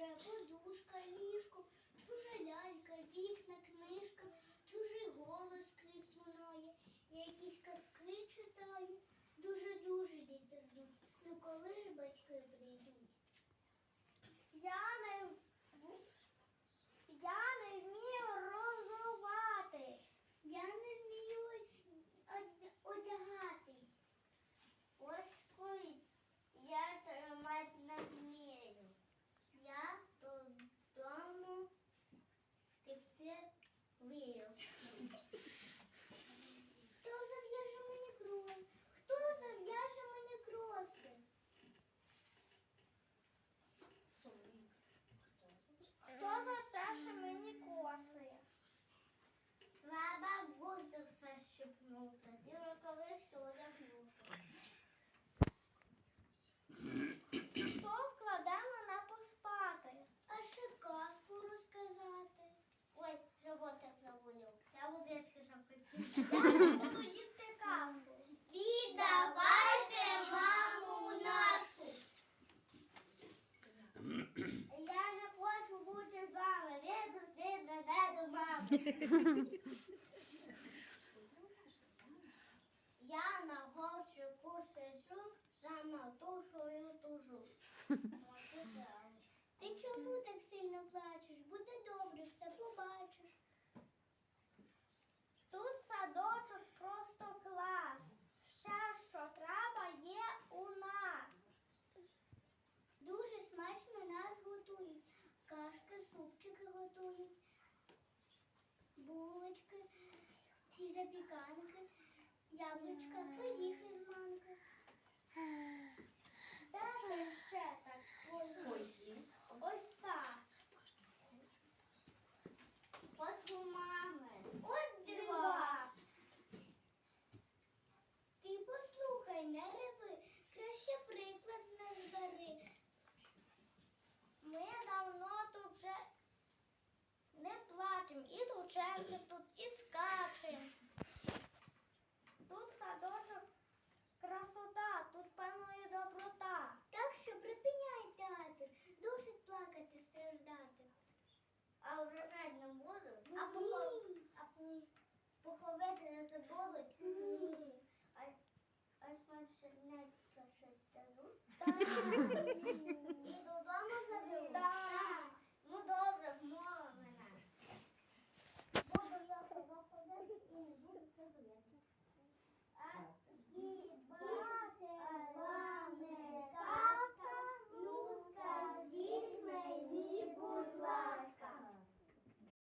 чуже подушка, ліжко, чужа лялька, вікна, книжка, чужий голос крізь лунає. Якісь казки читаю, дуже-дуже діти ждуть. Ну коли ж батьки прийдуть? Я щепнути і рукавички одягнути. Хто вкладе мене поспати? А ще казку розказати. Ой, животик заболів. Я водички захотів. Я буду їсти казку. Віддавайте маму нашу. Я не хочу бути з вами. Відпусти мене до мами. Я на говчику сиджу, тушою тужу. Ти чому так сильно плачеш? Буде добре, все побачиш. Тут садочок просто клас. Все, що треба, є у нас. Дуже смачно нас готують. Кашки, супчики готують, булочки і запіканки, яблучка, пиріг із манки. Де ж ще так? Ось, ось так. От у мами. От дива. Ти послухай, не реви, краще приклад з нас бери. Ми давно тут вже не плачем, і тучемося тут, і скачем. Тут садочок красота, тут панує доброта. Так що припиняй театр, досить плакати, страждати. А вражать не буду? А, похо- а по- поховати не забудуть? Ні. А, а щось дадуть?